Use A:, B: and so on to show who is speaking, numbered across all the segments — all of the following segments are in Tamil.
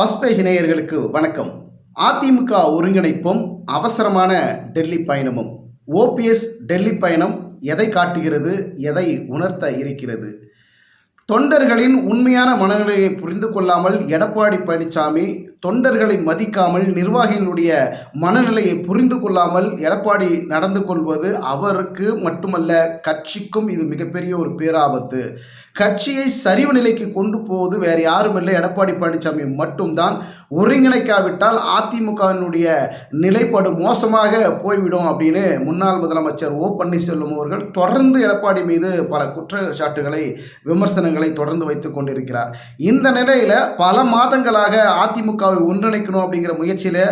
A: ஃபஸ்ட் பேஜ் நேயர்களுக்கு வணக்கம். அதிமுக ஒருங்கிணைப்பும் அவசரமான டெல்லி பயணமும். ஓபிஎஸ் டெல்லி பயணம் எதை காட்டுகிறது எதை உணர்த்த இருக்கிறது? தொண்டர்களின் உண்மையான மனநிலையை புரிந்து கொள்ளாமல் எடப்பாடி பழனிசாமி தொண்டர்களை மதிக்காமல் நிர்வாகிகளுடைய மனநிலையை புரிந்து கொள்ளாமல் எடப்பாடி நடந்து கொள்வது அவருக்கு மட்டுமல்ல கட்சிக்கும் இது மிகப்பெரிய ஒரு பேராபத்து. கட்சியை சரிவு நிலைக்கு கொண்டு போவது வேறு யாரும் இல்லை. எடப்பாடி பழனிசாமி மட்டும்தான். ஒருங்கிணைக்காவிட்டால் அதிமுகவினுடைய நிலைப்பாடு மோசமாக போய்விடும் அப்படின்னு முன்னாள் முதலமைச்சர் ஓ பன்னீர்செல்வம் அவர்கள் தொடர்ந்து எடப்பாடி மீது பல குற்றச்சாட்டுகளை விமர்சனங்களை தொடர்ந்து வைத்துக் கொண்டிருக்கிறார். இந்த நிலையில் பல மாதங்களாக அதிமுகவை ஒன்றிணைக்கணும் அப்படிங்கிற முயற்சியில்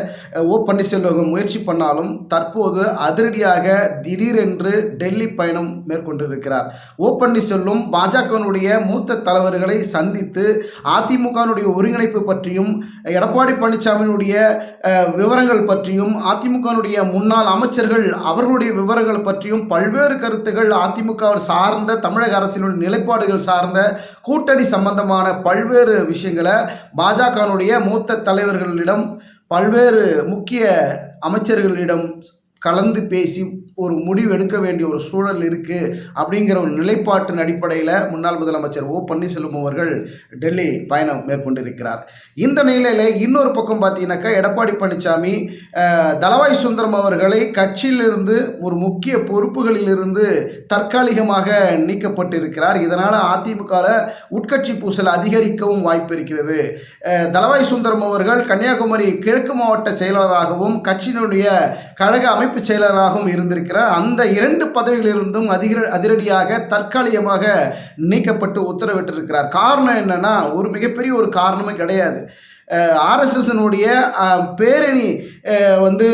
A: ஓ பன்னீர்செல்வம் முயற்சி பண்ணாலும் தற்போது அதிரடியாக திடீரென்று டெல்லி பயணம் மேற்கொண்டிருக்கிறார். ஓ பன்னீர்செல்வம் பாஜகவினுடைய மூத்த தலைவர்களை சந்தித்து அதிமுகனுடைய ஒருங்கிணைப்பு பற்றியும் எடப்பாடி பழனிசாமியினுடைய விவரங்கள் பற்றியும் அதிமுகனுடைய முன்னாள் அமைச்சர்கள் அவர்களுடைய விவரங்கள் பற்றியும் பல்வேறு கருத்துகள் அதிமுக சார்ந்த தமிழக அரசினுடைய நிலைப்பாடுகள் சார்ந்த கூட்டணி சம்பந்தமான பல்வேறு விஷயங்களை பாஜகனுடைய மூத்த தலைவர்களிடம் பல்வேறு முக்கிய அமைச்சர்களிடம் கலந்து பேசி ஒரு முடிவு எடுக்க வேண்டிய ஒரு சூழல் இருக்குது அப்படிங்கிற ஒரு நிலைப்பாட்டின் அடிப்படையில் முன்னாள் முதலமைச்சர் ஓ பன்னீர்செல்வம் அவர்கள் டெல்லி பயணம் மேற்கொண்டிருக்கிறார். இந்த நிலையில் இன்னொரு பக்கம் பார்த்தீங்கன்னாக்கா எடப்பாடி பழனிசாமி தலவாய் சுந்தரம் அவர்களை கட்சியிலிருந்து ஒரு முக்கிய பொறுப்புகளிலிருந்து தற்காலிகமாக நீக்கப்பட்டிருக்கிறார். இதனால் அதிமுகவில் உட்கட்சி பூசல் அதிகரிக்கவும் வாய்ப்பு இருக்கிறது. தலவாய் சுந்தரம் அவர்கள் கன்னியாகுமரி கிழக்கு மாவட்ட செயலாளராகவும் கட்சியினுடைய கழக அமைப்பு செயலராகவும் இருந்திருக்கிறார். அந்த இரண்டு பதவிகளிலிருந்தும் அதிக அதிரடியாக தற்காலிகமாக நீக்கப்பட்டு உத்தரவிட்டிருக்கிறார். காரணம் என்னன்னா ஒரு மிகப்பெரிய ஒரு காரணமே கிடையாது. ஆர்எஸ்எஸ்னுடைய பேரணி வந்து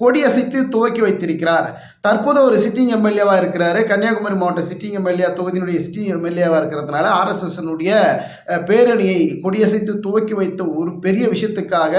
A: கொடியசைத்து துவக்கி வைத்திருக்கிறார். தற்போது ஒரு சிட்டிங் எம்எல்ஏவாக இருக்கிறாரு. கன்னியாகுமரி மாவட்ட சிட்டிங் எம்எல்ஏ தொகுதியினுடைய சிட்டிங் எம்எல்ஏவாக இருக்கிறதுனால ஆர்எஸ்எஸ்னுடைய பேரணியை கொடியசைத்து துவக்கி வைத்த ஒரு பெரிய விஷயத்துக்காக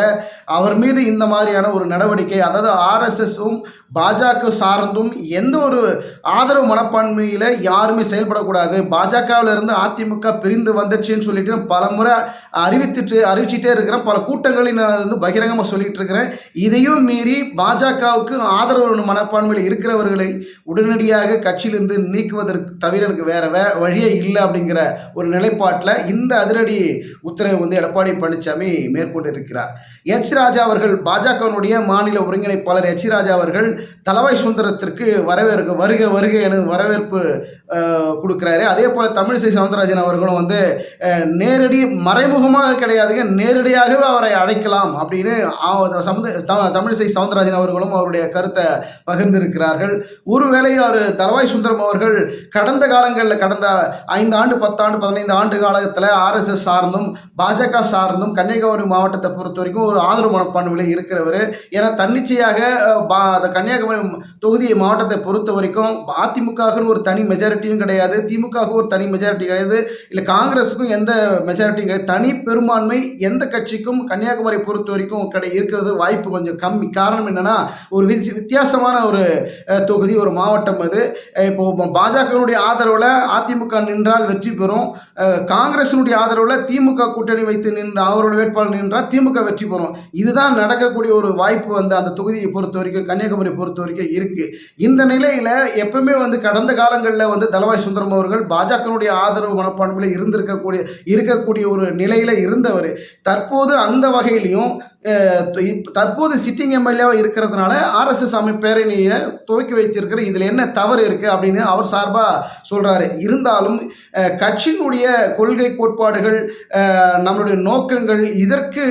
A: அவர் மீது இந்த மாதிரியான ஒரு நடவடிக்கை அதாவது ஆர்எஸ்எஸும் பாஜக சார்ந்தும் எந்த ஒரு ஆதரவு மனப்பான்மையில் யாருமே செயல்படக்கூடாது. பாஜகவில் இருந்து அதிமுக பிரிந்து வந்துடுச்சுன்னு சொல்லிட்டு பல முறை அறிவித்துட்டு அறிவிச்சிட்டே இருக்கிறேன் பல கூட்டங்களில் நான் வந்து பகிரங்கமாக சொல்லிட்டு இருக்கிறேன். இதையும் மீறி பாஜகவுக்கு ஆதரவு மனப்பான்மையில் இருக்கிற அவர்களை உடனடியாக கட்சியிலிருந்து நீக்குவதற்கு தவிர எனக்கு வேற வே வழியே இல்லை அப்படிங்கிற ஒரு நிலைப்பாட்டில் இந்த அதிரடி உத்தரவை வந்து எடப்பாடி பழனிசாமி மேற்கொண்டிருக்கிறார். எச் ராஜா அவர்கள் பாஜகவினுடைய மாநில ஒருங்கிணைப்பாளர் எச் ராஜா அவர்கள் தலவாய் சுந்தரத்திற்கு வரவேற்க வருக வருக என வரவேற்பு கொடுக்குறாரு. அதே போல் தமிழிசை சவுந்தரராஜன் அவர்களும் வந்து நேரடி மறைமுகமாக கிடையாதுங்க நேரடியாகவே அவரை அழைக்கலாம் அப்படின்னு சமுத த- தமிழிசை சவுந்தரராஜன் அவர்களும் அவருடைய கருத்தை பகிர்ந்திருக்கிறார்கள். ஒருவேளை அவர் தலவாய் சுந்தரம் அவர்கள் கடந்த காலங்களில் கடந்த ஐந்து ஆண்டு பத்தாண்டு பதினைந்து ஆண்டு காலத்தில் ஆர்எஸ்எஸ் சார்ந்தும் பாஜக சார்ந்தும் கன்னியாகுமரி மாவட்டத்தை பொறுத்த வரைக்கும் ஒரு ஆதரவு மனப்பான்மையில் இருக்கிறவர். ஏன்னா தன்னிச்சையாக பா அந்த கன்னியாகுமரி தொகுதியை மாவட்டத்தை பொறுத்த வரைக்கும் அதிமுக ஒரு தனி மெஜாரிட்டியும் கிடையாது. திமுகவுக்கு ஒரு தனி மெஜாரிட்டி கிடையாது. இல்லை காங்கிரஸுக்கும் எந்த மெஜாரிட்டியும் கிடையாது. தனி பெரும்பான்மை எந்த கட்சிக்கும் கன்னியாகுமரி பொறுத்த வரைக்கும் கிடை இருக்கிறது வாய்ப்பு கொஞ்சம் கம்மி. காரணம் என்னன்னா ஒரு வித்தியாசமான ஒரு தொகுதி ஒரு மாவட்டம் அது. இப்போ பாஜகவினுடைய ஆதரவில் அதிமுக நின்றால் வெற்றி பெறும். காங்கிரசினுடைய ஆதரவில் திமுக கூட்டணி வைத்து நின்ற அவரோட வேட்பாளர் நின்றால் திமுக வெற்றி பெறும். இதுதான் நடக்கக்கூடிய ஒரு வாய்ப்பு வந்து அந்த தொகுதியை பொறுத்த வரைக்கும் கன்னியாகுமரி பொறுத்த வரைக்கும் இருக்கு. இந்த நிலையில் எப்பவுமே வந்து கடந்த காலங்களில் வந்து தலவாய் சுந்தரம் அவர்கள் பாஜகனுடைய ஆதரவு மனப்பான்மையில் இருந்திருக்கக்கூடிய இருக்கக்கூடிய ஒரு நிலையில் இருந்தவர். தற்போது அந்த வகையிலையும் தற்போது சிட்டிங் எம்எல்ஏவாக இருக்கிறதுனால ஆர்எஸ்எஸ் அமைப்பு பேரணியை துவக்கி வைத்திருக்கிற இதில் என்ன தவறு இருக்குது அப்படின்னு அவர் சார்பாக சொல்கிறாரு இருந்தாலும் கட்சியினுடைய கொள்கை கோட்பாடுகள் நம்மளுடைய நோக்கங்கள் இதற்கு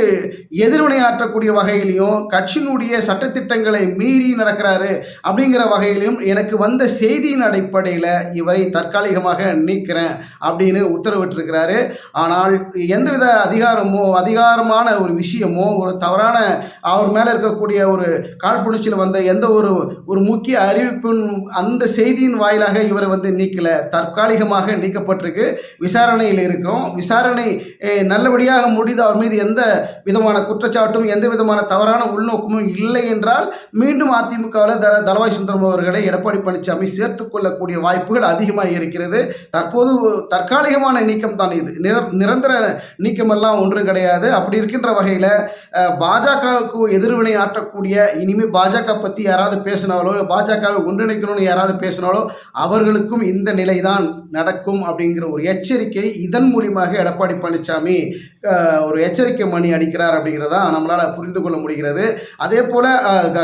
A: எதிர்வினையாற்றக்கூடிய வகையிலையும் கட்சியினுடைய சட்டத்திட்டங்களை மீறி நடக்கிறாரு அப்படிங்கிற வகையிலும் எனக்கு வந்த செய்தியின் அடிப்படையில் இவரை தற்காலிகமாக நீக்கிறேன் அப்படின்னு உத்தரவிட்டிருக்கிறாரு. ஆனால் எந்தவித அதிகாரமோ அதிகாரமான ஒரு விஷயமோ ஒரு தவறான அவர் மேலே இருக்கக்கூடிய ஒரு காழ்ப்புணர்ச்சியில் வந்த எந்த ஒரு ஒரு முக்கிய அறிவிப்பின் அந்த செய்தியின் வாயிலாக இவரை வந்து நீக்கலை. தற்காலிகமாக நீக்கப்பட்டிருக்கு. விசாரணையில் இருக்கிறோம். விசாரணை நல்லபடியாக முடிந்து அவர் மீது எந்த விதமான குற்றச்சாட்டும் எந்த விதமான தவறான உள்நோக்கமும் இல்லை என்றால் மீண்டும் அதிமுகவில் த தலவாய் சுந்தரம் அவர்களை எடப்பாடி பழனிசாமி சேர்த்துக்கொள்ளக்கூடிய வாய்ப்புகள் அதிகமாக இருக்கிறது. தற்போது தற்காலிகமான நீக்கம் தான் இது. நிர நிரந்தர நீக்கமெல்லாம் ஒன்றும் கிடையாது. அப்படி இருக்கின்ற வகையில் பாஜகவுக்கு எதிர்வினை ஆற்றக்கூடிய இனிமேல் பாஜக பற்றி யாராவது பேசினாலோ பாஜகவை ஒன்றிணைக்கணும்னு யாராவது பேசினாலோ அவர்களுக்கும் இந்த நிலைதான் நடக்கும் அப்படிங்கிற ஒரு எச்சரிக்கை இதன் மூலியமாக எடப்பாடி பழனிசாமி ஒரு எச்சரிக்கை மணி அடிக்கிறார் அப்படிங்கிறதா நம்மளால் புரிந்து கொள்ள முடிகிறது. அதே போல்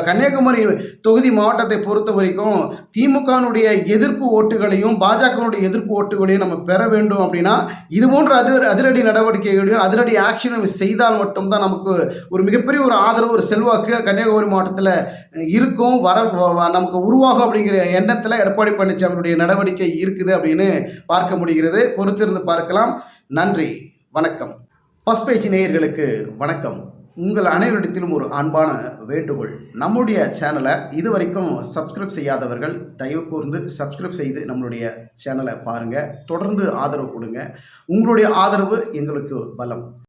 A: கன்னியாகுமரி தொகுதி மாவட்டத்தை பொறுத்த வரைக்கும் திமுகனுடைய எதிர்ப்பு ஓட்டுகளையும் பாஜகனுடைய எதிர்ப்பு ஓட்டுகளையும் நம்ம பெற வேண்டும் அப்படின்னா இது போன்ற அதிர் அதிரடி நடவடிக்கைகளையும் அதிரடி ஆக்ஷனும் செய்தால் மட்டும்தான் நமக்கு ஒரு மிகப்பெரிய ஒரு ஆதரவு ஒரு செல்வாக்கு கன்னியாகுமரி மாவட்டத்தில் இருக்கும். வர நம் நமக்கு உருவாகும் அப்படிங்கிற எண்ணத்தில் எடப்பாடி பழனிசாமியுடைய நடவடிக்கை இருக்குது அப்படின்னு பார்க்க முடிகிறது. பொறுத்திருந்து பார்க்கலாம். நன்றி. வணக்கம். ஃபர்ஸ்ட் பேஜ் நேயர்களுக்கு வணக்கம். உங்கள் அனைவரிடத்திலும் ஒரு அன்பான வேண்டுகோள். நம்முடைய சேனலை இதுவரைக்கும் சப்ஸ்கிரைப் செய்யாதவர்கள் தயவு கூர்ந்து சப்ஸ்கிரைப் செய்து நம்மளுடைய சேனலை பாருங்கள் தொடர்ந்து ஆதரவு கொடுங்க. உங்களுடைய ஆதரவு எங்களுக்கு பலம்.